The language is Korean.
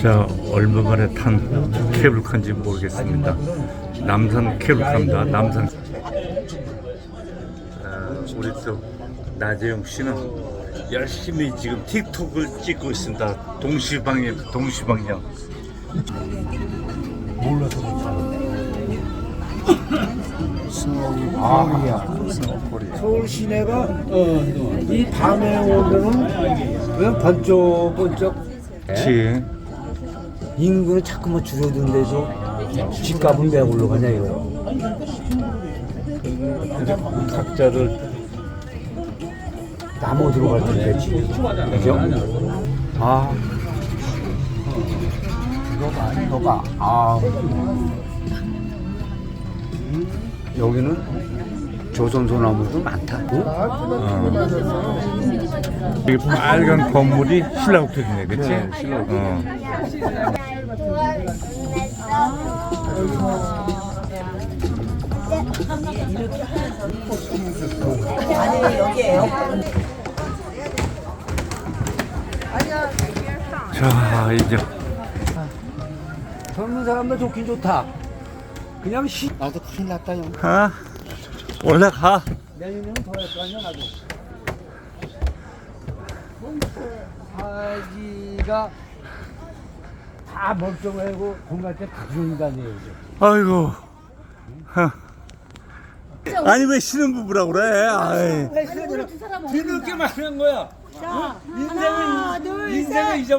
자, 얼마 만에 탄 케이블카인지 모르겠습니다. 남산 케이블카입니다. 남산. 자, 우리 또 나재용 씨는 열심히 지금 틱톡을 찍고 있습니다. 동시방향, 동시방향. 서 울 시내가 이 밤에 오면은 왜 번쩍번쩍 그치. 인구는 자꾸만 줄어드는데도 집값은 왜 올라가냐 이거. 각자를 나무 들어갈 텐데 지금. 그죠? 아. 이거 봐, 이거 봐. 아. 여기는 조선소나무도 많다. 여기 빨간 건물이 신라호텔이네, 그치? 네, 어. 자, 이제 젊은 사람도 좋긴 좋다. 그냥 시. 나도 큰일 났다 형. 아, 올라가. 내년에는 더 할 거 아니야 나도. 아기가 다 멀쩡하고 공갈 때. 이제. 아이고. 하. 아니 왜 신혼 부부라고 그래? 아이. 두 사람 뒤늦게 말하는 거야. 하나, 둘, 셋. 잊어.